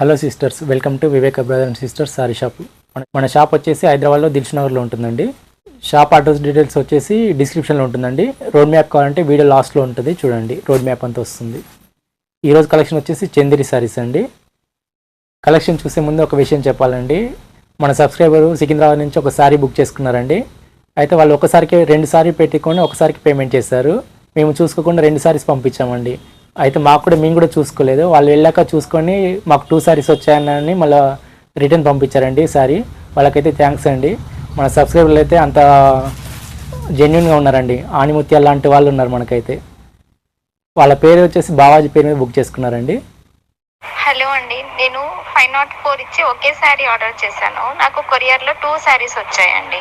Hello sisters welcome to Viveka brother and sisters sari shop మన- shop వచ్చేసి హైదరాబాద్లో దిల్షునగర్లో ఉంటుందండి. షాప్ అడ్రస్ డీటెయిల్స్ వచ్చేసి డిస్క్రిప్షన్లో ఉంటుందండి. రోడ్ మ్యాప్ కావాలంటే వీడియో లాస్ట్లో ఉంటుంది. చూడండి. రోడ్ మ్యాప్ అంతా వస్తుంది. ఈరోజు కలెక్షన్ వచ్చేసి చందిరి సారీస్ అండి. కలెక్షన్ చూసే ముందు ఒక విషయం చెప్పాలండి. మన సబ్స్క్రైబర్ సికింద్రాబాద్ నుంచి ఒక సారీ బుక్ చేసుకున్నారండి. అయితే వాళ్ళు ఒకసారికి రెండు సారీ పెట్టుకొని ఒకసారికి పేమెంట్ చేశారు. మేము చూసుకోకుండా రెండు సారీస్ పంపించామండి. అయితే మాకు కూడా మేము కూడా చూసుకోలేదు. వాళ్ళు వెళ్ళాక చూసుకొని మాకు టూ సారీస్ వచ్చాయని మళ్ళీ రిటర్న్ పంపించారండి సారీ. వాళ్ళకైతే థ్యాంక్స్ అండి. మన సబ్స్క్రైబర్లు అయితే అంత జెన్యున్గా ఉన్నారండి. ఆనిముత్యాలు లాంటి వాళ్ళు ఉన్నారు మనకైతే. వాళ్ళ పేరు వచ్చేసి బావాజీ పేరు మీద బుక్ చేసుకున్నారండి. హలో అండి. నేను ఫైవ్ నాట్ ఫోర్ ఇచ్చి ఒకే శారీ ఆర్డర్ చేశాను. నాకు కొరియర్లో టూ శారీస్ వచ్చాయండి.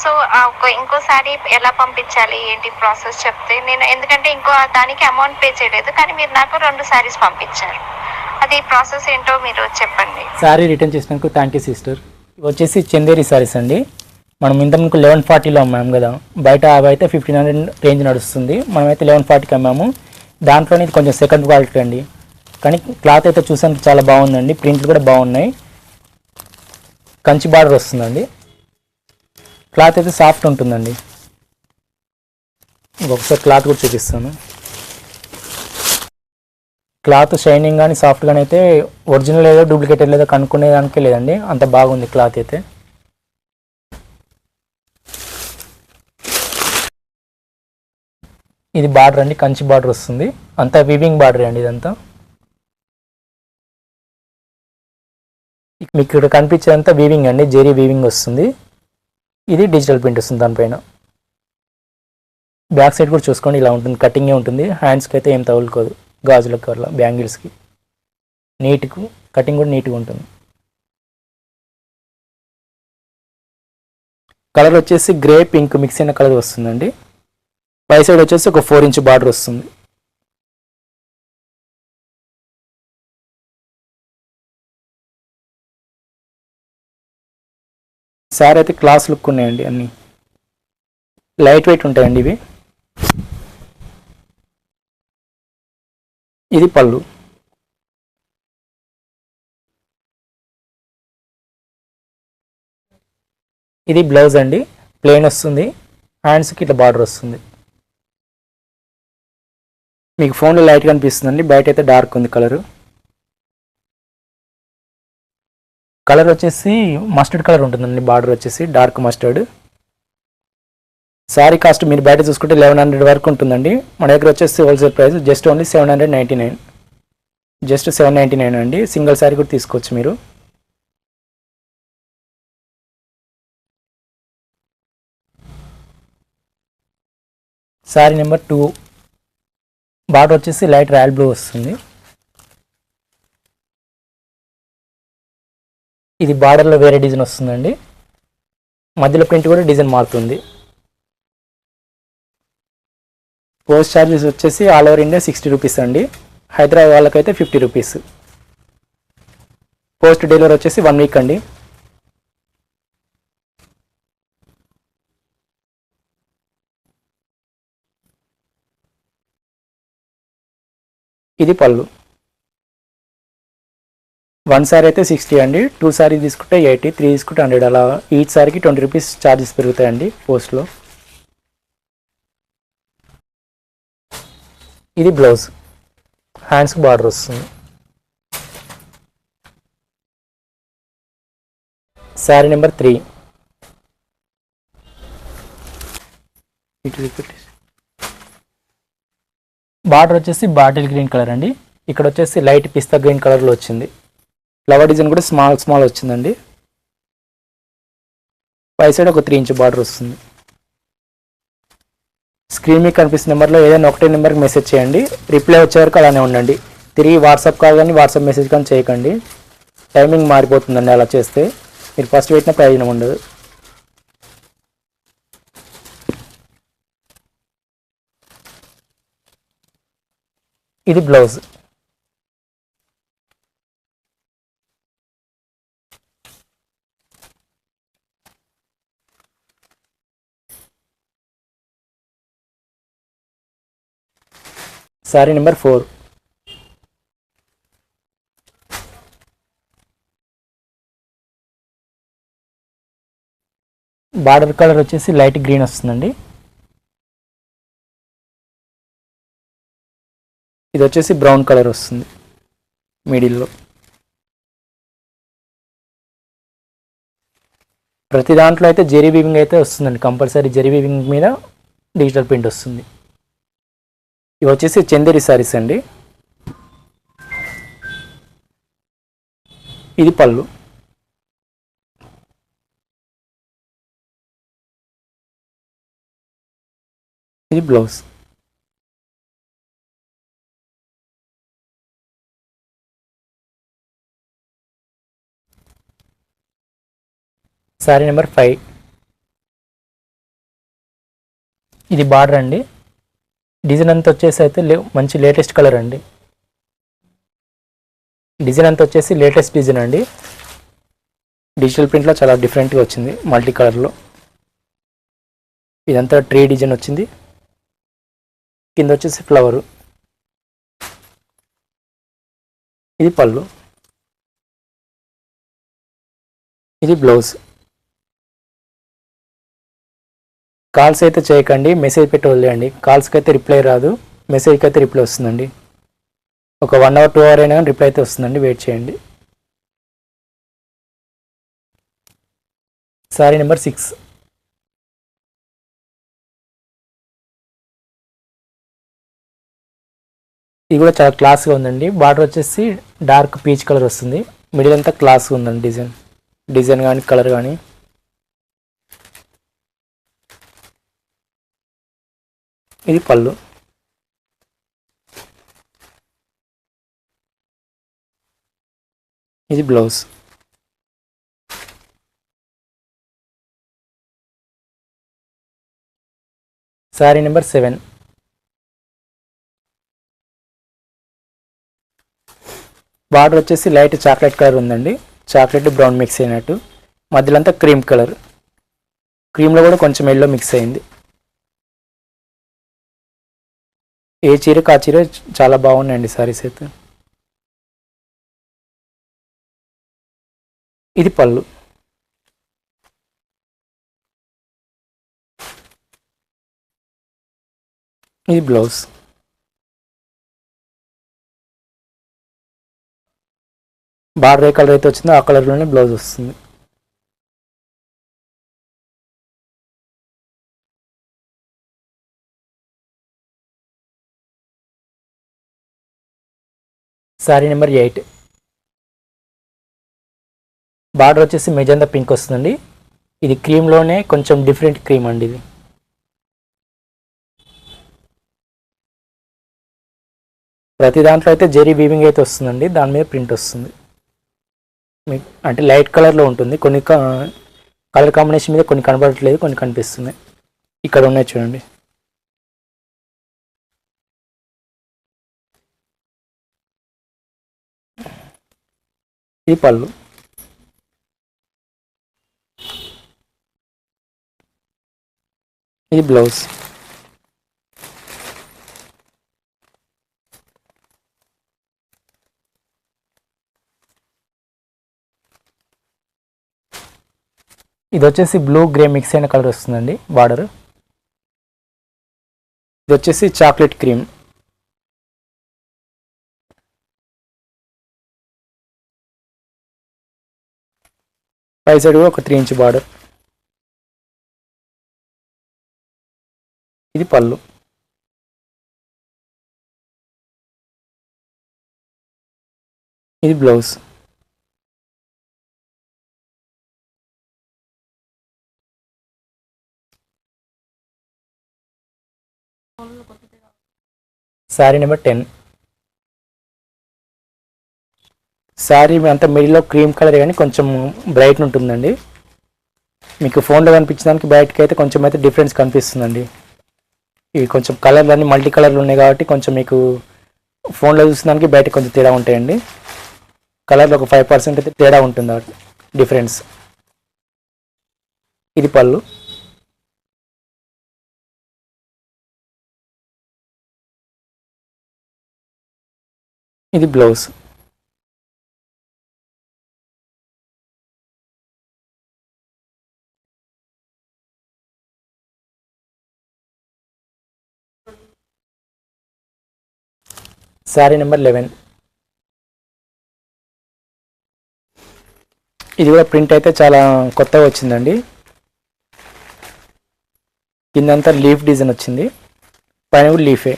సో uh, ఇంకో శారీ ఎలా పంపించాలి? ఏంటి ప్రాసెస్ చెప్తే నేను ఎందుకంటే ఇంకో దానికి అమౌంట్ పే చేయలేదు కానీ మీరు నాకు రెండు శారీస్ పంపించారు. అది ప్రాసెస్ ఏంటో మీరు చెప్పండి. సారీ రిటర్న్ చేసినందుకు థ్యాంక్ యూ సిస్టర్ వచ్చేసి చందేరి సారీస్ అండి. మనం ఇంతకు లెవెన్ ఫార్టీలో అమ్మాము కదా. బయట అవి అయితే ఫిఫ్టీన్ హండ్రెడ్ రేంజ్ నడుస్తుంది. మనమైతే లెవెన్ ఫార్టీకి అమ్మాము. దాంట్లోనే ఇది కొంచెం సెకండ్ క్వాలిటీ అండి. కానీ క్లాత్ అయితే చూసానికి చాలా బాగుందండి. ప్రింట్లు కూడా బాగున్నాయి. కంచి బార్డర్ వస్తుందండి. క్లాత్ అయితే సాఫ్ట్ ఉంటుందండి. ఇంకొకసారి క్లాత్ కూడా చూపిస్తాను. క్లాత్ షైనింగ్ కానీ సాఫ్ట్ కానీ అయితే ఒరిజినల్ ఏదో డూప్లికేట్ లేదో కనుక్కునేదానికే లేదండి. అంత బాగుంది క్లాత్ అయితే. ఇది బార్డర్ అండి కంచి బార్డర్ వస్తుంది. అంతా వివింగ్ బార్డర్ అండి ఇదంతా. మీకు ఇక్కడ కనిపించేదంతా వీవింగ్ అండి జెరీ వీవింగ్ వస్తుంది. ఇది డిజిటల్ ప్రింట్ వస్తుంది దానిపైన బ్యాక్ సైడ్ కూడా చూసుకోండి ఇలా ఉంటుంది కటింగే ఉంటుంది. హ్యాండ్స్కి అయితే ఏం తగులుకోదు గాజులకు అట్లా బ్యాంగిల్స్కి నీట్కు కటింగ్ కూడా నీట్గా ఉంటుంది. కలర్ వచ్చేసి గ్రే పింక్ మిక్స్ అయిన కలర్ వస్తుందండి. పై సైడ్ వచ్చేసి ఒక ఫోర్ ఇంచ్ బార్డర్ వస్తుంది. శారీ అయితే క్లాస్ లుక్ ఉన్నాయండి అన్నీ. లైట్ వెయిట్ ఉంటాయండి ఇవి. ఇది పళ్ళు. ఇది బ్లౌజ్ అండి. ప్లెయిన్ వస్తుంది. హ్యాండ్స్కి ఇట్లా బార్డర్ వస్తుంది. మీకు ఫోన్లో లైట్ కనిపిస్తుందండి. బయట అయితే డార్క్ ఉంది కలరు కలర్ వచ్చేసి మస్టర్డ్ కలర్ ఉంటుందండి బార్డర్ వచ్చేసి డార్క్ మస్టర్డ్. శారీ కాస్ట్ మీరు బయట చూసుకుంటే లెవెన్ హండ్రెడ్ వరకు ఉంటుందండి. మన దగ్గర వచ్చేసి wholesale price just only seven hundred ninety nine just seven ninety nine అండి. సింగిల్ శారీ కూడా తీసుకోవచ్చు మీరు. Sari number two. బార్డర్ వచ్చేసి లైట్ రాయల్ బ్లూ వస్తుంది. ఇది బార్డర్లో వేరే డిజైన్ వస్తుందండి. మధ్యలో ప్రింట్ కూడా డిజైన్ మారుతుంది. పోస్ట్ ఛార్జెస్ వచ్చేసి all over India sixty rupees అండి. హైదరాబాద్ వాళ్ళకైతే ఫిఫ్టీ రూపీస్. పోస్ట్ డెలివరీ వచ్చేసి వన్ వీక్ అండి. ఇది పళ్ళు. వన్ సారీ అయితే సిక్స్టీ అండి. టూ సారీ తీసుకుంటే ఎయిటీ త్రీ తీసుకుంటే హండ్రెడ్. అలా ఈచ్ సారీకి ట్వంటీ రూపీస్ ఛార్జెస్ పెరుగుతాయండి పోస్ట్లో. ఇది బ్లౌజ్. హ్యాండ్స్కి బార్డర్ వస్తుంది. శారీ నెంబర్ త్రీ బార్డర్ వచ్చేసి బాటిల్ గ్రీన్ కలర్ అండి. ఇక్కడ వచ్చేసి లైట్ పిస్తా గ్రీన్ కలర్లో వచ్చింది. ఫ్లవర్ డిజైన్ కూడా స్మాల్ స్మాల్ వచ్చిందండి. పై సైడ్ ఒక త్రీ ఇంచ్ బార్డర్ వస్తుంది. స్క్రీన్ మీకు కనిపిస్తున్న నెంబర్లో ఏదైనా ఒకటే నెంబర్కి మెసేజ్ చేయండి. రిప్లై వచ్చే వరకు అలానే ఉండండి. తిరిగి వాట్సాప్ కాల్ కానీ వాట్సాప్ మెసేజ్ కానీ చేయకండి. టైమింగ్ మారిపోతుందండి అలా చేస్తే. మీరు ఫస్ట్ పెట్టిన ప్రయోజనం ఉండదు. ఇది blouse sari number four. Border colour వచ్చేసి లైట్ గ్రీన్ వస్తుందండి. ఇది వచ్చేసి బ్రౌన్ కలర్ వస్తుంది మిడిల్లో. ప్రతి దాంట్లో అయితే జెరీ బీవింగ్ అయితే వస్తుందండి. కంపల్సరీ జెరీ బీవింగ్ మీద డిజిటల్ ప్రింట్ వస్తుంది. ఇవి వచ్చేసి చందేరి సారీస్ అండి. ఇది పళ్ళు. ఇది బ్లౌజ్. Sari number five. ఇది బార్డర్ అండి. డిజైన్ అంతా వచ్చేసి అయితే మంచి లేటెస్ట్ కలర్ అండి. డిజైన్ అంతా వచ్చేసి లేటెస్ట్ డిజైన్ అండి. డిజిటల్ ప్రింట్లో చాలా డిఫరెంట్గా వచ్చింది మల్టీ కలర్లో. ఇదంతా ట్రీ డిజైన్ వచ్చింది. కింద వచ్చేసి ఫ్లవరు. ఇది పళ్ళు. ఇది బ్లౌజ్. కాల్స్ అయితే చేయకండి మెసేజ్ పెట్టి వదిలేయండి. కాల్స్కి అయితే రిప్లై రాదు మెసేజ్కి అయితే రిప్లై వస్తుందండి. ఒక వన్ అవర్ టూ అవర్ అయినా కానీ రిప్లై అయితే వస్తుందండి వెయిట్ చేయండి. సారీ నెంబర్ సిక్స్ ఇది కూడా చాలా క్లాస్గా ఉందండి. బార్డర్ వచ్చేసి డార్క్ పీచ్ కలర్ వస్తుంది. మిడిల్ అంతా క్లాస్గా ఉందండి డిజైన్ డిజైన్ కానీ కలర్ కానీ. ఇది పళ్ళు. ఇది blouse. Sari number seven. Border వచ్చేసి లైట్ చాక్లెట్ కలర్ ఉందండి. చాక్లెట్ బ్రౌన్ మిక్స్ అయినట్టు. మధ్యలో అంతా క్రీమ్ కలర్. క్రీమ్లో కూడా కొంచెం ఎల్లో మిక్స్ అయింది. ఏ చీరకు ఆ చీర చాలా బాగున్నాయండి సారీస్ అయితే. ఇది పళ్ళు. ఇది బ్లౌజ్. బార్డర్ ఏ కలర్ అయితే వచ్చిందో ఆ కలర్లోనే బ్లౌజ్ వస్తుంది. Sari number eight. బార్డర్ వచ్చేసి మెజంతా పింక్ వస్తుందండి. ఇది క్రీమ్లోనే కొంచెం డిఫరెంట్ క్రీమ్ అండి ఇది. ప్రతి దాంట్లో అయితే జెరీ వీవింగ్ అయితే వస్తుందండి. దాని మీద ప్రింట్ వస్తుంది. మీకు అంటే లైట్ కలర్లో ఉంటుంది. కొన్ని కలర్ కాంబినేషన్ మీద కొన్ని కనబడట్లేదు కొన్ని కనిపిస్తున్నాయి. ఇక్కడ ఉన్నాయి చూడండి. ఈ పళ్ళు. ఇది బ్లౌజ్. ఇది వచ్చేసి బ్లూ గ్రే మిక్స్ అయిన కలర్ వస్తుందండి బార్డర్. ఇది వచ్చేసి చాక్లెట్ క్రీమ్. పై సైడ్ కూడా ఒక త్రీ ఇంచ్ బార్డర్ ఇది పళ్ళు. ఇది blouse sari number ten sari అంతా మిడిల్లో క్రీమ్ కలర్ కానీ కొంచెం బ్రైట్ ఉంటుందండి. మీకు ఫోన్లో కనిపించడానికి బయటకి అయితే కొంచెం అయితే డిఫరెన్స్ కనిపిస్తుందండి. ఇవి కొంచెం కలర్లు అన్నీ మల్టీ కలర్లు ఉన్నాయి కాబట్టి కొంచెం మీకు ఫోన్లో చూసినానికి బయట కొంచెం తేడా ఉంటాయండి. కలర్లో ఒక ఫైవ్ పర్సెంట్ అయితే తేడా ఉంటుంది డిఫరెన్స్. ఇది పళ్ళు. ఇది బ్లౌజ్. శారీ నెంబర్ లెవెన్ ఇది కూడా ప్రింట్ అయితే చాలా కొత్తగా వచ్చిందండి. కిందంతా లీఫ్ డిజైన్ వచ్చింది. పైన కూడా లీఫే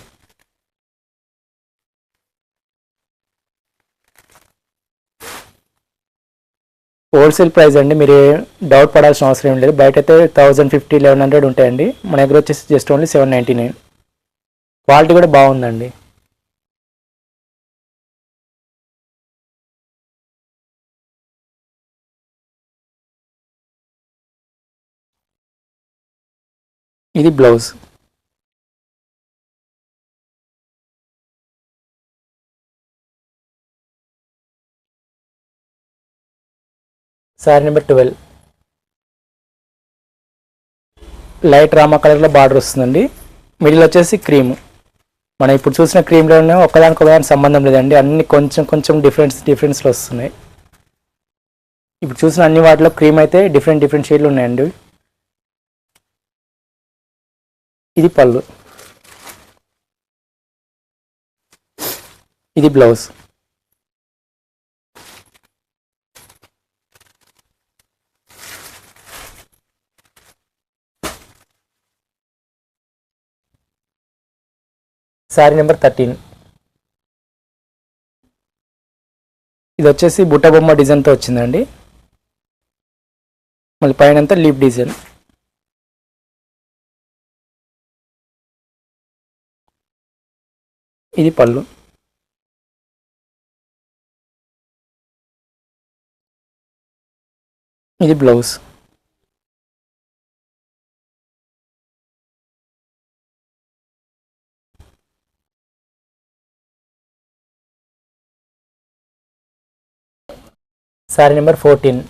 హోల్సేల్ ప్రైస్ అండి మీరు డౌట్ పడాల్సిన అవసరం ఏం లేదు. బయట అయితే థౌజండ్ ఫిఫ్టీ లెవెన్ హండ్రెడ్ ఉంటాయండి. మన దగ్గర వచ్చేసి just only seven ninety nine quality కూడా బాగుందండి. ఇది blouse. Sari number twelve. Light Rama కలర్లో బార్డర్ వస్తుందండి. మిడిల్ వచ్చేసి క్రీమ్. మనం ఇప్పుడు చూసిన క్రీమ్లోనే ఒకదానికి ఒకదానికి సంబంధం లేదండి. అన్ని కొంచెం కొంచెం డిఫరెన్స్ డిఫరెన్స్లు వస్తున్నాయి. ఇప్పుడు చూసిన అన్ని వాటిలో క్రీమ్ అయితే డిఫరెంట్ డిఫరెంట్ షేడ్లు ఉన్నాయండి. ఇది పళ్ళు. ఇది బ్లౌజ్. Sari number thirteen. ఇది వచ్చేసి బుట్ట బొమ్మ డిజైన్తో వచ్చిందండి. మళ్ళీ పైన అంతా లీప్ డిజైన్. ఇది పళ్ళు. ఇది బ్లౌజ్. Sari number fourteen.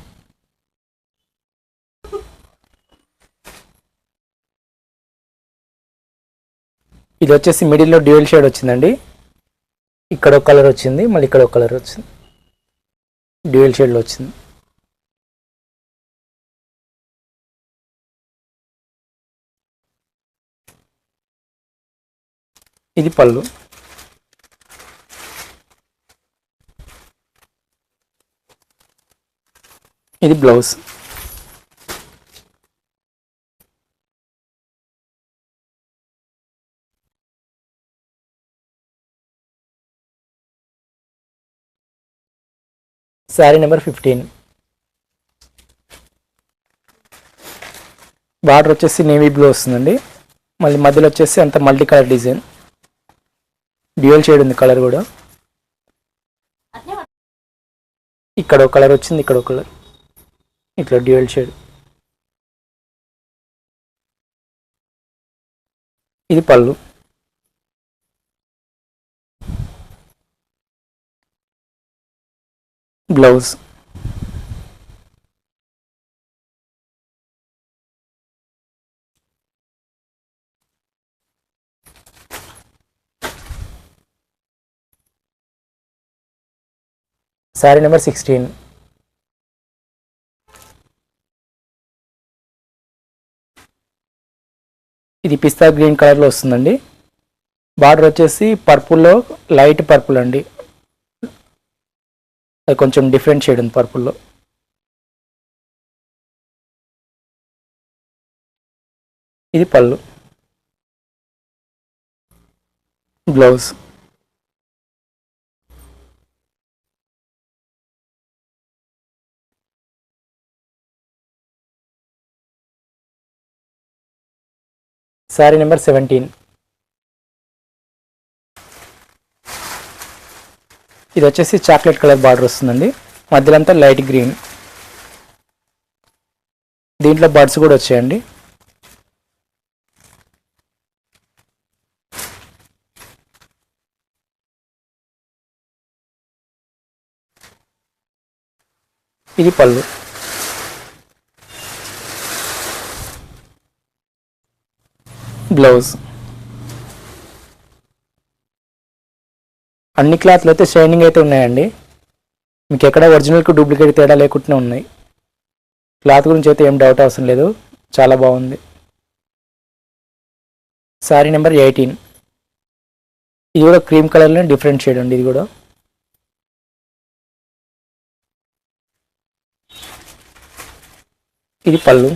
ఇది వచ్చేసి మిడిల్లో డ్యూయల్ షేడ్ వచ్చిందండి. ఇక్కడ ఒక కలర్ వచ్చింది మళ్ళీ ఇక్కడ ఒక కలర్ వచ్చింది. డ్యూయల్ షేడ్లో వచ్చింది. ఇది పళ్ళు. ఇది blouse sari number fifteen border వచ్చేసి నేవీ బ్లూ వస్తుందండి. మళ్ళీ మధ్యలో వచ్చేసి అంత multi colour design dual shade ఉంది కలర్ కూడా. ఇక్కడ ఒక కలర్ వచ్చింది ఇక్కడ ఒక కలర్ ఇట్లా డ్యూయల్ షేడ్ ఇది పళ్ళు. బ్లౌజ్. శారీ నెంబర్ సిక్స్టీన్ ఇది పిస్తా గ్రీన్ కలర్లో వస్తుందండి. బార్డర్ వచ్చేసి పర్పుల్లో లైట్ పర్పుల్ అండి. అది కొంచెం డిఫరెంట్ షేడ్ ఉంది పర్పుల్లో. ఇది పళ్ళు. బ్లౌజ్. Sari number seventeen. ఇది వచ్చేసి చాక్లెట్ కలర్ బార్డర్ వస్తుందండి. మధ్యలో అంతా లైట్ గ్రీన్. దీంట్లో బర్డ్స్ కూడా వచ్చాయండి. ఇది పళ్ళు. బ్లౌజ్. అన్ని క్లాత్లు అయితే షైనింగ్ అయితే ఉన్నాయండి. మీకు ఎక్కడ ఒరిజినల్కి డూప్లికేట్ తేడా లేకుండా ఉన్నాయి. క్లాత్ గురించి అయితే ఏం డౌట్ అవసరం లేదు. చాలా బాగుంది. Sari number eighteen. ఇది కూడా క్రీమ్ కలర్లో డిఫరెంట్ షేడ్ అండి ఇది కూడా. ఇది పళ్ళు.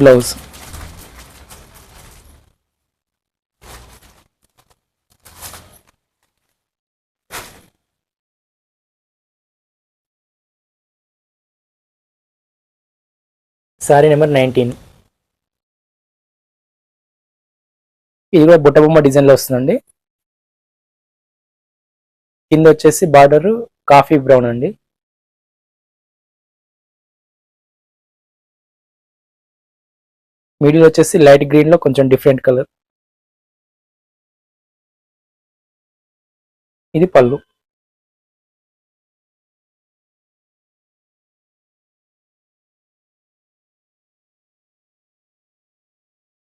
బ్లౌజ్. Sari number nineteen. ఇది కూడా బుట్టబొమ్మ డిజైన్లో వస్తుందండి. కింద వచ్చేసి బార్డర్ కాఫీ బ్రౌన్ అండి. మిడిల్ వచ్చేసి లైట్ గ్రీన్లో కొంచెం డిఫరెంట్ కలర్. ఇది పళ్ళు.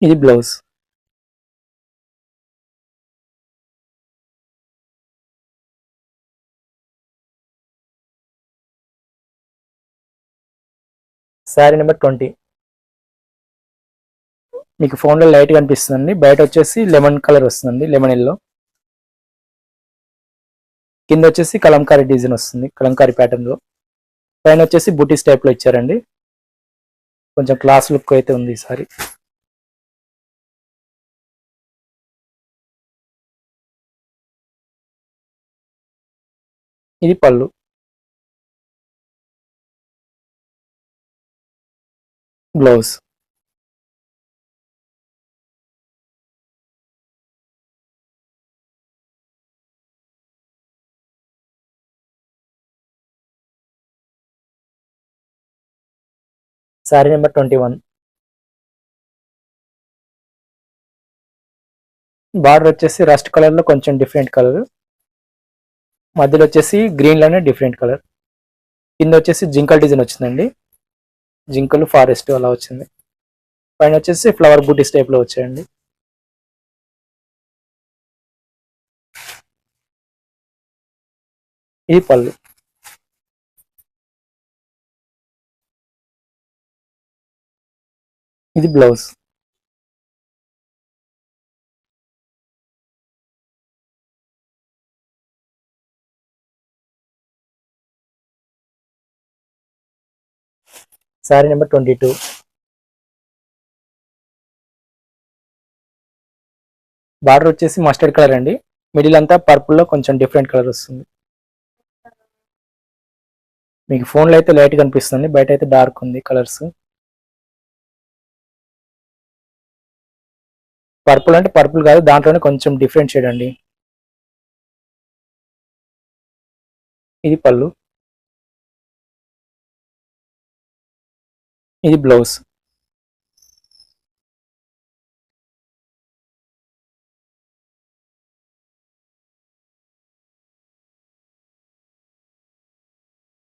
ఇది బ్లౌజ్. శారీ నెంబర్ ట్వంటీ మీకు ఫోన్లో లైట్ కనిపిస్తుందండి. బయట వచ్చేసి లెమన్ కలర్ వస్తుందండి. లెమన్ ఎల్లో కింద వచ్చేసి కలంకారీ డిజైన్ వస్తుంది. కలంకారీ ప్యాటర్న్లో పైన వచ్చేసి బుటీస్ టైప్లో ఇచ్చారండి. కొంచెం క్లాస్ లుక్ అయితే ఉంది ఈసారి ఇది పళ్ళు. Blouse. Sari number twenty one. Border వచ్చేసి రస్ట్ కలర్లో కొంచెం డిఫరెంట్ కలర్. మధ్యలో వచ్చేసి గ్రీన్లోనే డిఫరెంట్ కలర్ కింద వచ్చేసి జింకల్ డిజైన్ వచ్చిందండి. జింకలు ఫారెస్ట్ అలా వచ్చింది. పైన వచ్చేసి ఫ్లవర్ బూటీస్ టైప్లో వచ్చాయండి. ఈ పళ్ళు. ఇది blouse sari number twenty two border వచ్చేసి మస్టర్డ్ కలర్ అండి. మిడిల్ అంతా పర్పుల్లో కొంచెం డిఫరెంట్ కలర్ వస్తుంది. మీకు ఫోన్లో అయితే లైట్ కనిపిస్తుంది. బయట అయితే డార్క్ ఉంది కలర్స్. పర్పుల్ అంటే పర్పుల్ కాదు దాంట్లోనే కొంచెం డిఫరెంట్ షేడ్ అండి. ఇది పళ్ళు. ఇది blouse.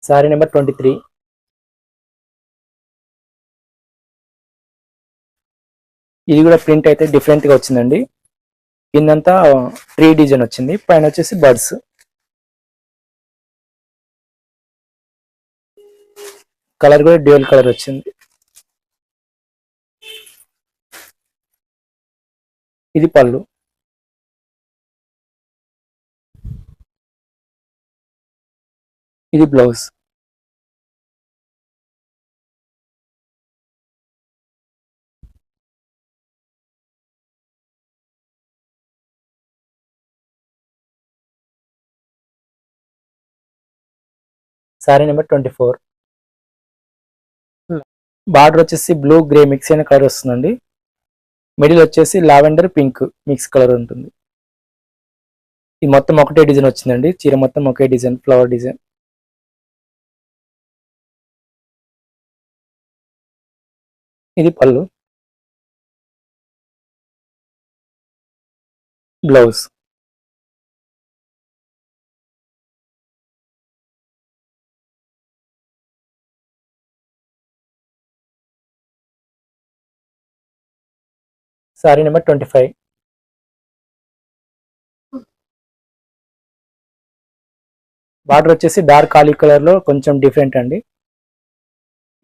Sari number twenty three. ఇది కూడా ప్రింట్ అయితే డిఫరెంట్గా వచ్చిందండి. కిందంతా ట్రీ డిజైన్ వచ్చింది. పైన వచ్చేసి బర్డ్స్. కలర్ కూడా డ్యూయల్ కలర్ వచ్చింది. ఇది పళ్ళు. ఇది blouse. Sari number twenty four. Border వచ్చేసి బ్లూ గ్రే మిక్స్ అయిన కలర్ వస్తుందండి. మిడిల్ వచ్చేసి లావెండర్ పింక్ మిక్స్ కలర్ ఉంటుంది. ఇది మొత్తం ఒకటే డిజైన్ వచ్చిందండి. చీర మొత్తం ఒకే డిజైన్ ఫ్లవర్ డిజైన్. ఇది పళ్ళు. Blouse. Sari number twenty five. Border వచ్చేసి డార్క్ ఆలీ కలర్లో కొంచెం డిఫరెంట్ అండి.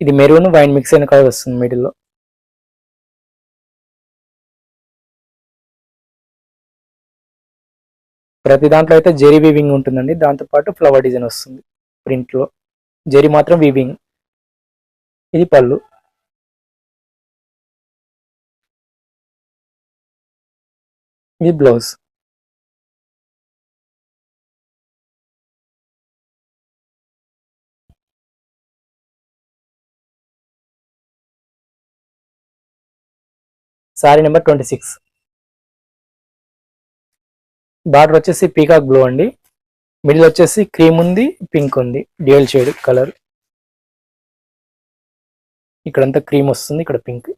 ఇది మెరూన్ వైన్ మిక్స్ అయిన కలర్ వస్తుంది మిడిల్లో. ప్రతి దాంట్లో అయితే జెరీ వీవింగ్ ఉంటుందండి. దాంతోపాటు ఫ్లవర్ డిజైన్ వస్తుంది ప్రింట్లో. జెరీ మాత్రం వీవింగ్. ఇది పళ్ళు. ఇది blouse. Sari number twenty six. Border వచ్చేసి పీకాక్ బ్లూ అండి. మిడిల్ వచ్చేసి క్రీమ్ ఉంది పింక్ ఉంది. Dual shade colour. ఇక్కడంతా క్రీమ్ వస్తుంది ఇక్కడ పింక్.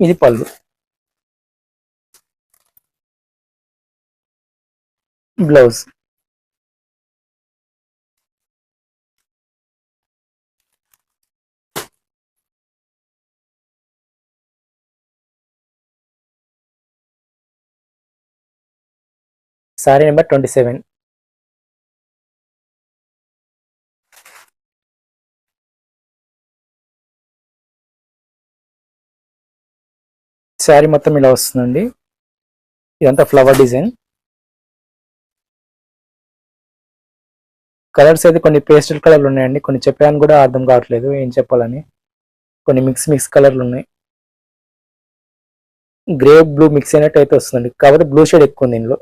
ఇది పళ్ళు. Blouse. Sari number twenty seven. Sari మొత్తం ఇలా వస్తుందండి. ఇదంతా ఫ్లవర్ డిజైన్ కలర్స్ అయితే కొన్ని పేస్టల్ కలర్లు ఉన్నాయండి. కొన్ని చెప్పాను కూడా అర్థం కావట్లేదు. ఏం చెప్పాలని. కొన్ని మిక్స్ మిక్స్ కలర్లు ఉన్నాయి. గ్రే బ్లూ మిక్స్ అయినట్టు అయితే వస్తుందండి. కాకపోతే బ్లూ షేడ్ ఎక్కువ ఉంది దీనిలో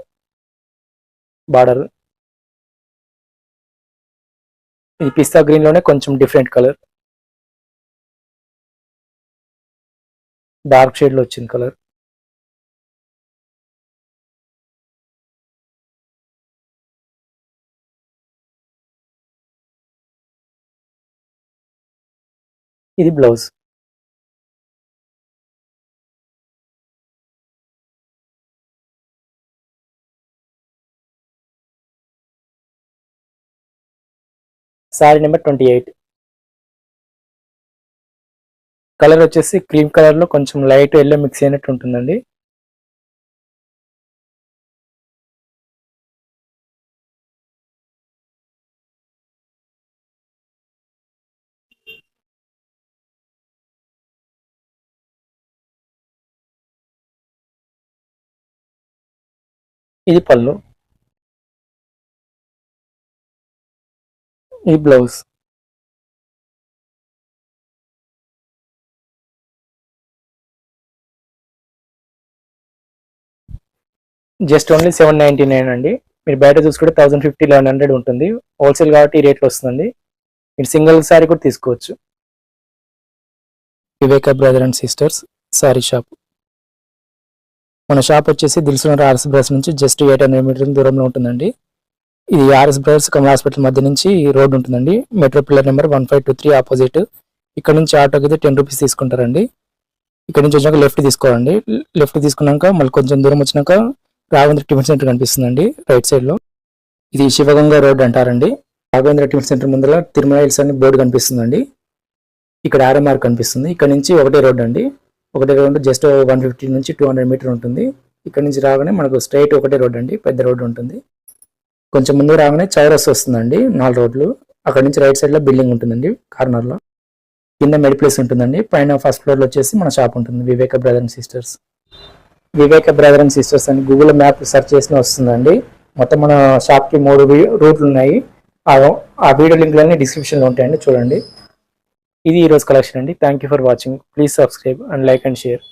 బార్డర్ ఈ పిస్తా గ్రీన్లోనే కొంచెం డిఫరెంట్ కలర్ డార్క్ షేడ్లో వచ్చింది కలర్. ఇది blouse. Sari number twenty eight. Colour వచ్చేసి క్రీమ్ కలర్లో కొంచెం లైట్ ఎల్లో మిక్స్ అయినట్టు ఉంటుందండి. ఇది పళ్ళు. ఈ blouse. Just only seven ninety nine అండి. మీరు బయట చూసుకుంటే థౌసండ్ ఫిఫ్టీ లెవెన్ హండ్రెడ్ ఉంటుంది. హోల్సేల్ కాబట్టి ఈ రేట్లో వస్తుంది. మీరు సింగిల్ సారీ కూడా తీసుకోవచ్చు. Viveka brother and sisters sari shop. మన షాప్ వచ్చేసి దిల్సునర్ ఆర్ఎస్ బ్రదర్స్ నుంచి జస్ట్ ఎయిట్ హండ్రెడ్ మీటర్ దూరంలో ఉంటుందండి. ఇది ఆర్ఎస్ బ్రదర్స్ కమల్ హాస్పిటల్ మధ్య నుంచి రోడ్ ఉంటుందండి. Metro pillar number one five two three opposite. ఇక్కడ నుంచి ఆటోకి అయితే టెన్ రూపీస్ తీసుకుంటారండి. ఇక్కడ నుంచి వచ్చాక లెఫ్ట్ తీసుకోవాలండి. లెఫ్ట్ తీసుకున్నాక మళ్ళీ కొంచెం దూరం వచ్చినాక రాఘవేంద్ర టిఫిన్ సెంటర్ కనిపిస్తుందండి రైట్ సైడ్లో. ఇది శివగంగా రోడ్ అంటారండి. రాఘవేంద్ర టిఫిన్ సెంటర్ ముందర తిరుమల హిల్స్ అని బోర్డు కనిపిస్తుందండి. ఇక్కడ ఆర్ఎంఆర్ కనిపిస్తుంది. ఇక్కడ నుంచి ఒకటే రోడ్ అండి. ఒకటే రోడ్ జస్ట్ వన్ ఫిఫ్టీ నుంచి టూ హండ్రెడ్ మీటర్ ఉంటుంది. ఇక్కడ నుంచి రాగానే మనకు స్ట్రైట్ ఒకటే రోడ్ అండి పెద్ద రోడ్ ఉంటుంది. కొంచెం ముందు రాగానే చౌరస్ వస్తుందండి నాలుగు రోడ్లు. అక్కడ నుంచి రైట్ సైడ్లో బిల్డింగ్ ఉంటుందండి కార్నర్లో. కింద మెడి ప్లేస్ ఉంటుందండి. పైన ఫస్ట్ ఫ్లోర్లో వచ్చేసి మన షాప్ ఉంటుంది Viveka brother and sisters. Viveka brother and sisters అని గూగుల్ మ్యాప్ సెర్చ్ చేసిన వస్తుందండి. మొత్తం మన షాప్కి మూడు రూట్లు ఉన్నాయి. ఆ ఆ వీడియో లింక్లన్నీ డిస్క్రిప్షన్లో ఉంటాయండి. చూడండి. ఇది ఈరోజు కలెక్షన్ అండి. Thank you for watching please subscribe and like and share